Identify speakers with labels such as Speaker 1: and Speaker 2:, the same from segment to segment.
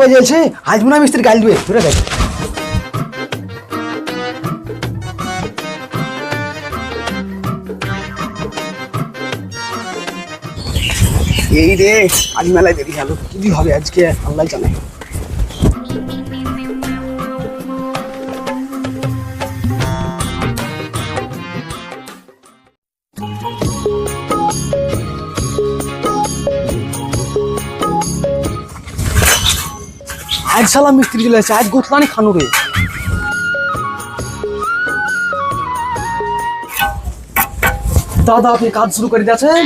Speaker 1: বাজে আছে আজ মনে হয় মিস্ত্রি গাল দিবে। ধরে দেখ। এই রে, আজ মেলায় দেরি গেল কি হবে আজকে? আল্লাহ জানে। আজ সালা মিস্ত্রি চলে আসছে আজ গোতলানি খানু রে। দাদা আপনি কাজ শুরু করে দিয়েছেন?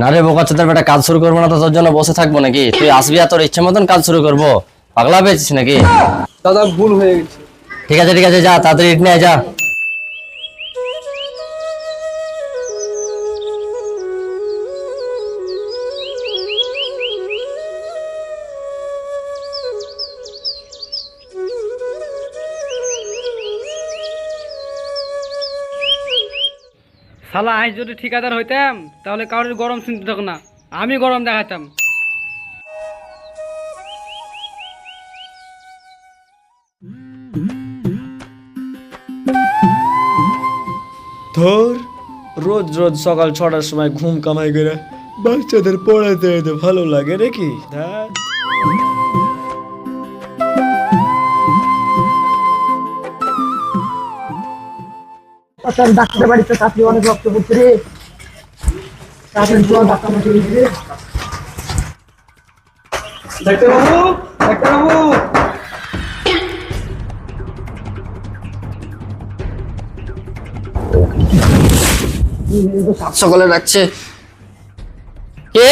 Speaker 2: না রে বোকা চোদার বেটা কাজ শুরু করব না তো তোর জন্য বসে থাকব নাকি? তুই আসবি আর তোর ইচ্ছে মতন কাজ শুরু করব। পাগলা পেয়েছিস নাকি?
Speaker 1: দাদা ভুল হয়ে গেছে।
Speaker 2: ঠিক আছে ঠিক আছে যা তাড়াতাড়ি ইট নিয়ে যা।
Speaker 3: শালা, আজ যদি ঠিকাদার হইতাম, তাহলে কারোর গরম শুনতে থাক না। আমি গরম দেখাতাম।
Speaker 4: ধর, রোজ রোজ সকাল ছটার সময় ঘুম কামাই করে বাচ্চাদের পড়াতে ভালো লাগে নাকি? ধ্যাৎ।
Speaker 1: তার ডাক্তার বাড়িতে চাকরি অনেক রক্ত পড়ছে রে। চল ডাক্তার বাড়িতে রে ডাক্তারবাবু ডাক্তারবাবু।
Speaker 2: সকালে ডাকছে। কে?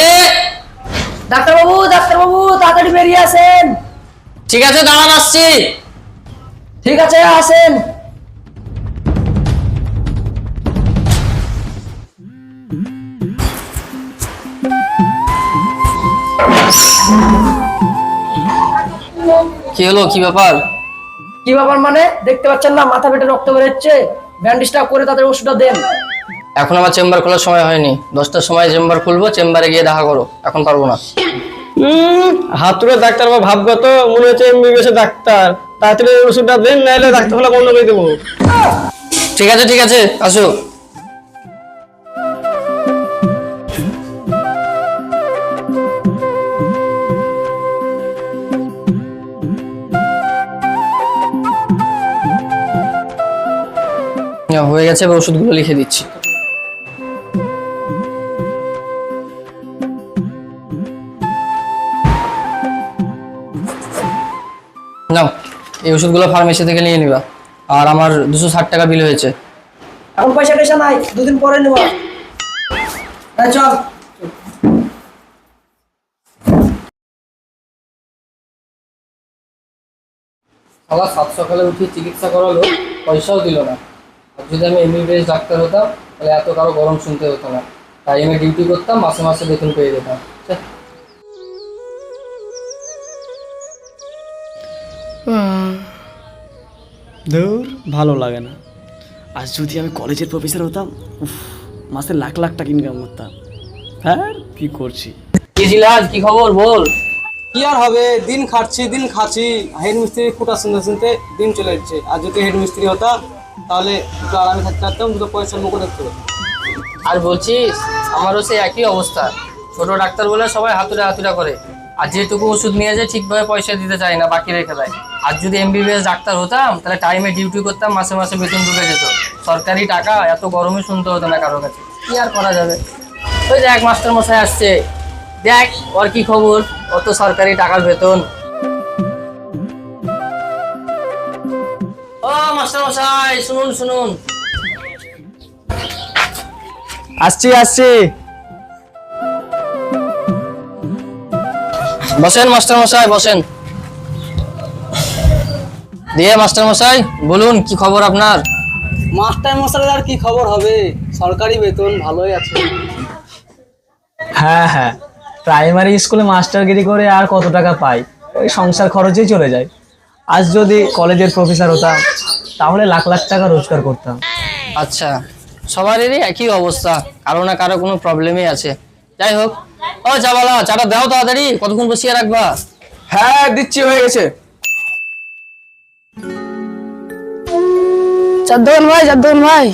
Speaker 5: ডাক্তারবাবু ডাক্তারবাবু তাড়াতাড়ি বেরিয়ে আসেন।
Speaker 2: ঠিক আছে দাঁড়ান আসছি।
Speaker 5: ঠিক আছে আসেন।
Speaker 2: কি হলো? কি ব্যাপার?
Speaker 5: কি ব্যাপার মানে? দেখতে পাচ্ছেন না মাথা পেটে রক্ত বেরোচ্ছে। ব্যান্ডেজটা করে তাদের ওষুধটা দেন।
Speaker 2: এখন আমার চেম্বার খোলার সময় হয়নি। দশটার সময় চেম্বার খুলবো চেম্বারে গিয়ে দেখা করো। এখন পারব না।
Speaker 4: হাতুড়ে ডাক্তার বা ভাবগো তো মনে হচ্ছে এমবিবিএস ডাক্তার। তাড়াতাড়ি ওষুধটা দেন নাহলে ডাক্তার হলে বন্ধ করে দেবো।
Speaker 2: ঠিক আছে ঠিক আছে আসো। হয়ে গেছে এবার ওষুধগুলো লিখে দিচ্ছি। নাও এই ওষুধগুলো ফার্মেসি থেকে নিয়ে নিবা। আর আমার দুশো ষাট টাকা বিল হয়েছে।
Speaker 5: এখন পয়সা টয়সা নাই দুদিন পরে নেব। এই চল।
Speaker 2: সাত সকালে উঠে চিকিৎসা করালো পয়সাও দিল না। যদি আমি এমবিবিএস ডাক্তার হতাম তাহলে এত কারও গরম শুনতে হতো না। তাই আমি ডিউটি করতাম মাসে মাসে বেতন পেয়ে যেতাম।
Speaker 4: ধুর ভালো লাগে না। আজ যদি আমি কলেজের প্রফেসর হতাম উফ মাসে লাখ লাখ টাকা ইনকাম করতাম। হ্যাঁ কি করছি?
Speaker 2: কি জিলাজ কি খবর বল।
Speaker 1: কি আর হবে দিন খাচ্ছি দিন খাচ্ছি। হেড মিস্ত্রি ফুটা শুনতে শুনতে দিন চলে যাচ্ছে। আর যদি হেড মিস্ত্রি হতাম তাহলে দুটো আরামে থাকতে পারতাম দুটো পয়সার মুখে দেখতে পেতাম
Speaker 2: আর বলছিস, আমারও সেই একই অবস্থা। ছোট ডাক্তার বলে সবাই হাতুড়ে হাতুড়া করে। আর যেটুকু ওষুধ নিয়ে যায় ঠিকভাবে পয়সা দিতে চায় না বাকি রেখে দেয় আর যদি এমবিবিএস ডাক্তার হতাম, তাহলে টাইমে ডিউটি করতাম, মাসে মাসে বেতন ঢুকে যেত। সরকারি টাকা, এত গরমে শুনতে হতো না কারোর কাছে। কি আর করা যাবে? ওই দেখ মাস্টার মশাই আসছে। দেখ, ওর কি খবর? অত সরকারি টাকার বেতন। ও মাস্টার মশাই শুনুন শুনুন।
Speaker 4: আসছি আসছি।
Speaker 2: বসেন মাস্টার মশাই বসেন। দিয়ে মাস্টার মশাই বলুন কি খবর আপনার?
Speaker 1: মাস্টার মশাই আর কি খবর হবে? সরকারি বেতন ভালোই আছে।
Speaker 6: হ্যাঁ হ্যাঁ। প্রাইমারি স্কুলে মাস্টারগিরি করে আর কত টাকা পাই? ওই সংসার খরচেই চলে যায়। আজ যদি কলেজের প্রফেসর হতাম তাহলে লাখ লাখ টাকা রোজগার করতাম।
Speaker 2: আচ্ছা সবারই একই অবস্থা কারও না কারও কোনো প্রবলেমই আছে। যাই হোক ও চাবালা চাটা দাও তাড়াতাড়ি কতক্ষণ বসিয়ে রাখবা?
Speaker 7: হ্যাঁ দিচ্ছি হয়ে গেছে।
Speaker 8: চাদ্দন ভাই চাদ্দন ভাই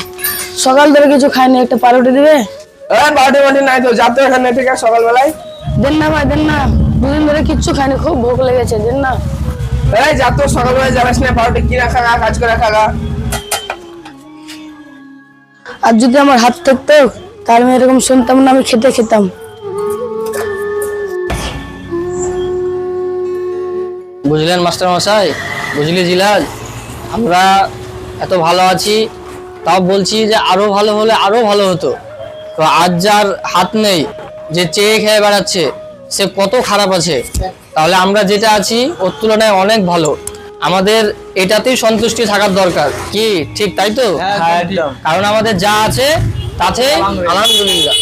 Speaker 8: সকাল ধরে কিছু খাইনি একটা পাউরুটি দিবে?
Speaker 7: হ্যাঁ বারোটি মাটি নাই তো যাতে এখানে ঠিক আছে সকালবেলায়।
Speaker 8: দেন না ভাই দেন না। দুদিন ধরে কিচ্ছু খাইনি খুব ভোগ লেগেছে দেন না।
Speaker 7: এই যা তো সকালবেলায় যাবেস না বারোটি কিনা খাগা কাজ করে খাগা
Speaker 8: আর যদি আমার হাত থাকতো তাহলে আমি এরকম শুনতাম না আমি খেতে খেতাম।
Speaker 2: বুঝলেন মাস্টার মশাই? বুঝলি জিলাল? আমরা এত ভালো আছি তাও বলছি যে আরও ভালো হলে আরও ভালো হতো। তো আজ যার হাত নেই যে চেয়ে খেয়ে বেড়াচ্ছে সে কত খারাপ আছে? তাহলে আমরা যেটা আছি ওর তুলনায় অনেক ভালো। আমাদের এটাতেই সন্তুষ্টি থাকার দরকার। কি? ঠিক তাই তো?
Speaker 6: হ্যাঁ
Speaker 2: কারণ আমাদের যা আছে তাতে আলহামদুলিল্লাহ।